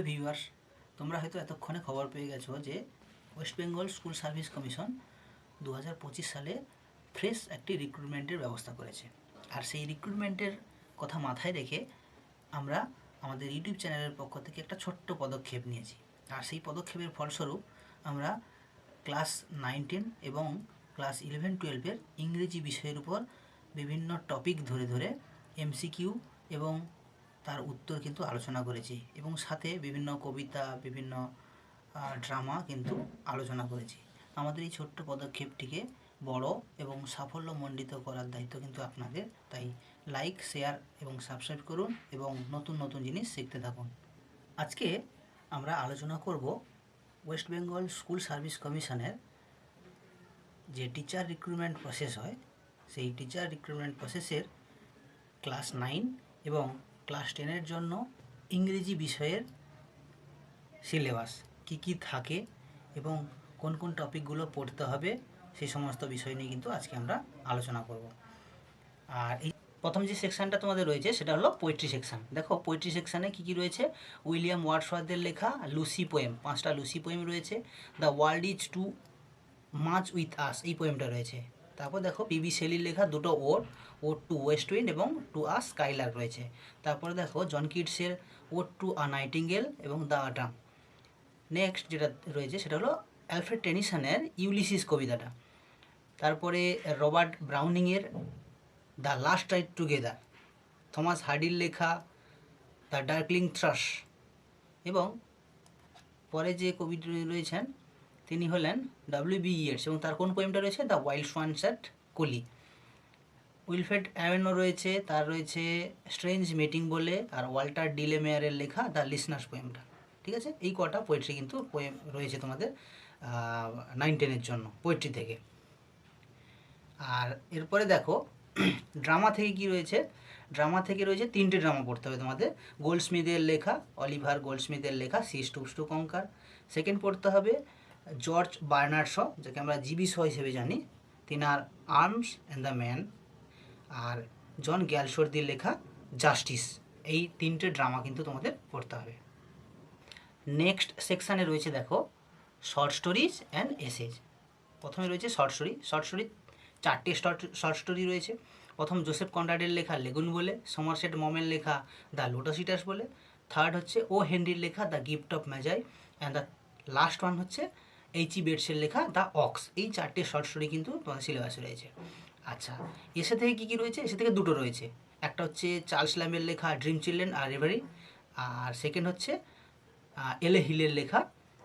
Hello viewers তোমরা হয়তো এতক্ষণে খবর পেয়ে গেছো যে West Bengal school service commission দু হাজার পঁচিশ সালে ফ্রেশ একটি রিক্রুটমেন্টের ব্যবস্থা করেছে। আর সেই রিক্রুটমেন্টের কথা মাথায় রেখে আমরা আমাদের ইউটিউব চ্যানেলের পক্ষ থেকে একটা ছোট্ট পদক্ষেপ নিয়েছি। আর সেই পদক্ষেপের ফলস্বরূপ আমরা ক্লাস নাইন টেন এবং ক্লাস ইলেভেন টুয়েলভের ইংরেজি বিষয়ের উপর বিভিন্ন টপিক ধরে ধরে এমসিকিউ এবং তার উত্তর কিন্তু আলোচনা করেছি এবং সাথে বিভিন্ন কবিতা, বিভিন্ন ড্রামা কিন্তু আলোচনা করেছি। আমাদের এই ছোট্ট পদক্ষেপটিকে বড় এবং সাফল্যমণ্ডিত করার দায়িত্ব কিন্তু আপনাদের। তাই লাইক, শেয়ার এবং সাবস্ক্রাইব করুন এবং নতুন নতুন জিনিস শিখতে থাকুন। আজকে আমরা আলোচনা করব ওয়েস্ট বেঙ্গল স্কুল সার্ভিস কমিশনের যে টিচার রিক্রুটমেন্ট প্রসেস হয়, সেই টিচার রিক্রুটমেন্ট প্রসেসের ক্লাস নাইন এবং ক্লাস টেনের জন্য ইংরেজি বিষয়ের সিলেবাস কি কি থাকে এবং কোন কোন টপিকগুলো পড়তে হবে সেই সমস্ত বিষয় নিয়ে কিন্তু আজকে আমরা আলোচনা করব। আর এই প্রথম যে সেকশনটা তোমাদের রয়েছে সেটা হলো পোয়েট্রি সেকশন দেখো পোয়েট্রি সেকশানে কী কী রয়েছে? উইলিয়াম ওয়ার্ডসওয়ার্থের লেখা লুসি পোয়েম পাঁচটা লুসি পোয়েম রয়েছে। The world is too much with us এই পোয়েমটা রয়েছে। তারপর দেখো পিবি শেলির লেখা দুটো ode ode to west wind এবং টু আ স্কাইলার রয়েছে। তারপরে দেখো জন কিডসের ওর টু আ নাইটিঙ্গেল এবং দ্য আটাম নেক্সট যেটা রয়েছে সেটা হলো অ্যালফ্রেড টেনিসনের ইউলিসিস কবিতাটা। তারপরে Robert ব্রাউনিংয়ের the last ride together Thomas হার্ডির লেখা দ্য ডার্কলিং থ্রাশ এবং পরে যে কবি রয়েছেন তিনি হলেন ডাব্লিউ বি ইয়েটস এবং তার কোন পোয়েমটা রয়েছে? দ্য ওয়াইল্ড সানসেট কলি উইলফেড অ্যাভেনো রয়েছে, তার রয়েছে স্ট্রেঞ্জ মিটিং বলে, আর ওয়াল্টার ডিলে মেয়ারের লেখা দ্য লিসনার্স পোয়েমটা ঠিক আছে? এই কটা পোয়েট্রি কিন্তু পোয়েম রয়েছে তোমাদের নাইন টেনের জন্য পোয়েট্রি থেকে। আর এরপরে দেখো ড্রামা থেকে কি রয়েছে? ড্রামা থেকে রয়েছে তিনটে ড্রামা পড়তে হবে তোমাদের। গোল্ডস্মিথের লেখা, অলিভার গোল্ডস্মিথের লেখা she stoops to conquer second পড়তে হবে জর্জ বার্নার্ড শ যাকে আমরা জিবি শ হিসেবে জানি, তিনার আর্মস অ্যান্ড দ্য ম্যান আর জন গ্যালসর্দির লেখা জাস্টিস। এই তিনটে ড্রামা কিন্তু তোমাদের পড়তে হবে। নেক্সট সেকশানে রয়েছে দেখো, শর্ট স্টোরিজ অ্যান্ড এসেজ। প্রথমে রয়েছে শর্ট স্টোরি। শর্ট স্টোরি, চারটে শর্ট স্টোরি রয়েছে। প্রথম জোসেফ কন্ডার্ডের লেখা লেগুন বলে, সমারসেট মমের লেখা দ্য লোটাসিটাস বলে। থার্ড হচ্ছে ও হেনরির লেখা the gift of magi and the last one হচ্ছে এইচ বেটসের লেখা দ্য অক্স এই চারটে শর্ট স্টোরি কিন্তু তোমাদের সিলেবাসে রয়েছে। আচ্ছা এসে থেকে কী কী রয়েছে? এসে থেকে দুটো রয়েছে? একটা হচ্ছে চার্লস ল্যামের লেখা ড্রিম চিলড্রেন আর রেভারি আর সেকেন্ড হচ্ছে এলে হিলের লেখা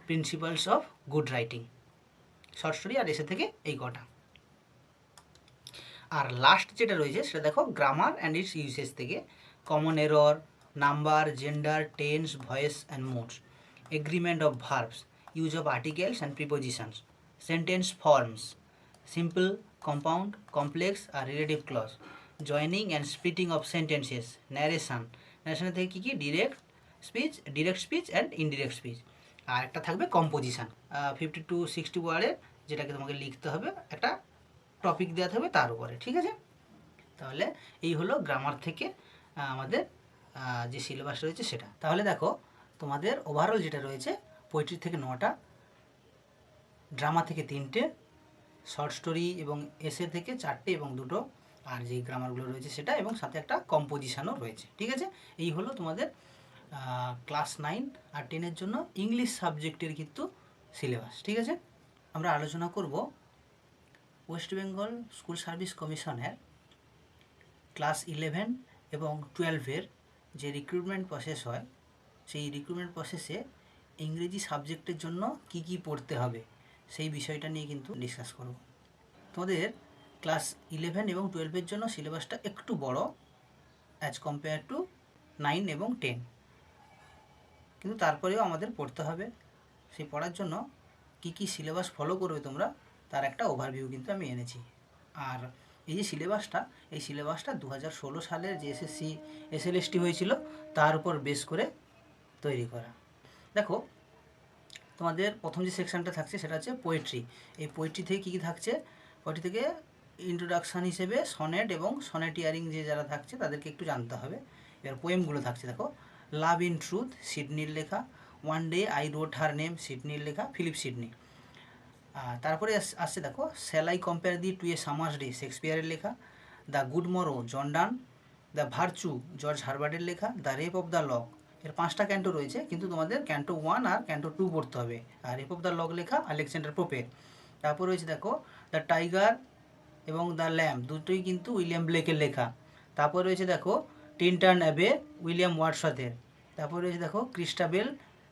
principles of good writing short story R essay থেকে এই কটা। আর লাস্ট যেটা রয়েছে, সেটা দেখো গ্রামার অ্যান্ড ইটস ইউসেস থেকে। Common error number gender tense voice and moods agreement of verbs use of articles and prepositions sentence forms simple compound complex R relative clause joining and splitting of sentences narration ন্যারেশনের থেকে কী কী? Direct speech direct speech and indirect speech আর একটা থাকবে composition fifty two sixty ওয়ার্ডের যেটাকে তোমাকে লিখতে হবে, একটা টপিক দেওয়া থাকবে তার উপরে, ঠিক আছে? তাহলে এই হলো গ্রামার থেকে আমাদের যে সিলেবাস রয়েছে সেটা। তাহলে দেখো, তোমাদের ওভারঅল যেটা রয়েছে পোয়েট্রি থেকে নটা ড্রামা থেকে তিনটে শর্ট স্টোরি এবং এসে থেকে চারটে এবং দুটো, আর যে গ্রামারগুলো রয়েছে সেটা এবং সাথে একটা কম্পোজিশনও রয়েছে, ঠিক আছে? এই হলো তোমাদের ক্লাস নাইন আর টেনের জন্য ইংলিশ সাবজেক্টের কিন্তু সিলেবাস ঠিক আছে? আমরা আলোচনা করব ওয়েস্ট বেঙ্গল স্কুল সার্ভিস কমিশনের ক্লাস ইলেভেন এবং টুয়েলভের যে রিক্রুটমেন্ট প্রসেস হয়, সেই রিক্রুটমেন্ট প্রসেসে ইংরেজি সাবজেক্টের জন্য কি কি পড়তে হবে, সেই বিষয়টা নিয়ে কিন্তু ডিসকাস করব। তোমাদের ক্লাস ইলেভেন এবং টুয়েলভের জন্য সিলেবাসটা একটু বড় অ্যাজ কম্পেয়ার টু নাইন এবং টেন কিন্তু তারপরেও আমাদের পড়তে হবে। সেই পড়ার জন্য কি কি সিলেবাস ফলো করবে তোমরা, তার একটা ওভারভিউ কিন্তু আমি এনেছি। আর এই যে সিলেবাসটা এই সিলেবাসটা দু হাজার ষোলো সালের যে এসএসসি এসএলএসটি হয়েছিল, তার উপর বেস করে তৈরি করা। দেখো, তোমাদের প্রথম যে সেকশনটা থাকছে সেটা হচ্ছে পোয়েট্রি এই পোয়েট্রি থেকে কী কী থাকছে? পোয়েট্রি থেকে ইন্ট্রোডাকশান হিসেবে সনেট এবং সনেটিয়ারিং যে যারা থাকছে তাদেরকে একটু জানতে হবে। এবার পোয়েমগুলো থাকছে, দেখো। লাভ ইন ট্রুথ সিডনির লেখা। One day I wrote her name সিডনির লেখা। ফিলিপ সিডনি তারপরে আস- আসছে, দেখো shall I compare thee to a summer's day শেক্সপিয়ারের লেখা। The good morrow John Donne the virtue George হারবার্ডের লেখা। The rape of the lock এর পাঁচটা ক্যান্টো রয়েছে, কিন্তু তোমাদের ক্যান্টো ওয়ান আর ক্যান্টো টু পড়তে হবে। আর রেপ অফ দ্য লক লেখা আলেকজান্ডার পোপের তারপর রয়েছে দেখো দ্য টাইগার এবং দ্য ল্যাম্প দুটোই কিন্তু উইলিয়াম ব্লেকের লেখা। তারপর রয়েছে দেখো টিনটার্ন অ্যাবে উইলিয়াম ওয়াটসওয়াথের তারপর রয়েছে দেখো, ক্রিস্টাবেল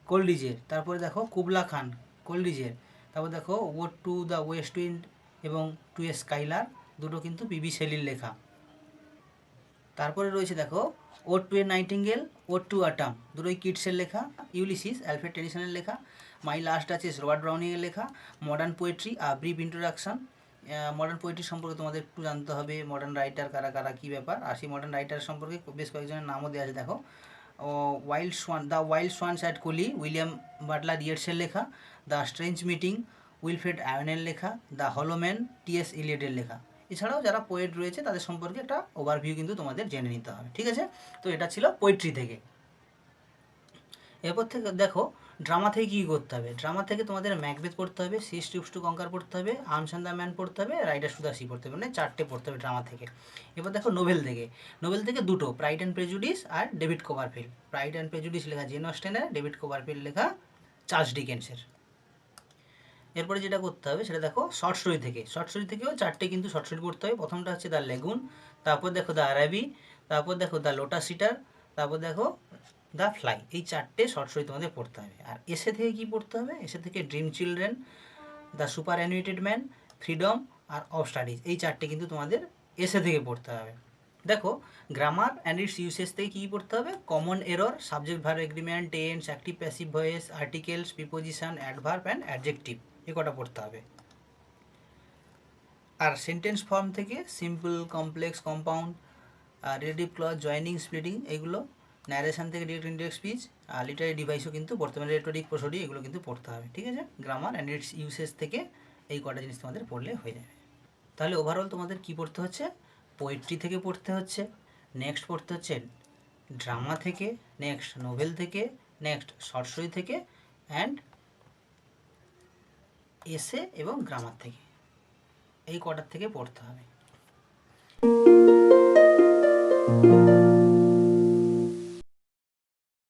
কোল্ডিজের। তারপরে দেখো, কুবলা খান কোল্ডিজের। তারপর দেখো ode to the west wind এবং টু এ স্কাইলার, দুটো কিন্তু পিবি শেলির লেখা। তারপরে রয়েছে দেখো ode to a nightingale ode to autumn দুটোই কিটসের লেখা ইউলিসিস অ্যালফ্রেড টেনিসনের লেখা মাই লাস্ট আছে রবার্ট ব্রাউনিংয়ের লেখা modern poetry a brief introduction modern poetry সম্পর্কে তোমাদের একটু জানতে হবে মডার্ন রাইটার কারা কারা, কী ব্যাপার? আর সেই মডার্ন রাইটার সম্পর্কে বেশ কয়েকজনের নামও দেওয়া আছে, দেখো। Wild swan the wild swans at coole William Butler ইয়েটসের লেখা দ্য স্ট্রেঞ্জ মিটিং উইলফ্রেড অ্যাওয়েনের লেখা দ্য হলোম্যান টিএস ইলিয়টের লেখা। এছাড়াও যারা পোয়েট রয়েছে, তাদের সম্পর্কে একটা ওভারভিউ কিন্তু তোমাদের জেনে নিতে হবে, ঠিক আছে? তো এটা ছিল পোয়েট্রি থেকে। এরপর থেকে দেখো ড্রামা থেকে কী করতে হবে? ড্রামা থেকে তোমাদের ম্যাকবেথ পড়তে হবে সিস টিউবস টু কঙ্কার পড়তে হবে দ্য ম্যান পড়তে হবে রাইডার সুদাসি পড়তে হবে মানে চারটে পড়তে হবে ড্রামা থেকে। এবার দেখো নোভেল থেকে। নোভেল থেকে দুটো pride and prejudice R David Copperfield pride and prejudice লেখা জেন অস্টেনের ডেভিড কোভারফিল্ড লেখা চার্লস ডিকেন্সের এরপরে যেটা করতে হবে, সেটা দেখো শর্ট স্টোরি থেকে। শর্ট স্টোরি থেকেও চারটে কিন্তু শর্ট স্টোরি পড়তে হবে। প্রথমটা হচ্ছে দ্য লেগুন তারপর দেখো দ্য আরাবি তারপর দেখো দ্য লোটাস সিটার তারপর দেখো দ্য ফ্লাই এই চারটে শর্ট স্টোরি তোমাদের পড়তে হবে। আর এসে থেকে কি পড়তে হবে? এসে থেকে dream children the superannuated man man freedom আর অফ স্টাডিজ এই চারটে কিন্তু তোমাদের এসে থেকে পড়তে হবে। দেখো গ্রামার অ্যান্ড ইটস ইউসেস থেকে কী পড়তে হবে? Common error subject verb agreement tense active passive voice articles preposition adverb and adjective এ কটা পড়তে হবে। আর সেন্টেন্স ফর্ম থেকে simple complex compound relative clause joining splitting এগুলো ন্যারেশন থেকে ডিরেক্ট ইন্ডিরেক্ট স্পিচ আর লিটারি ডিভাইসও কিন্তু হবে রেটোরিক প্রসডি এগুলো কিন্তু পড়তে হবে, ঠিক আছে? গ্রামার অ্যান্ড ইটস ইউসেস থেকে এই কটা জিনিস তোমাদের পড়লে হয়ে যাবে। তাহলে ওভারঅল তোমাদের কি পড়তে হচ্ছে? পোয়েট্রি থেকে পড়তে হচ্ছে নেক্সট পড়তে হচ্ছে ড্রামা থেকে নেক্সট নোভেল থেকে নেক্সট শর্ট স্টোরি থেকে অ্যান্ড এসে এবং গ্রামার থেকে। এই কটার থেকে পড়তে হবে।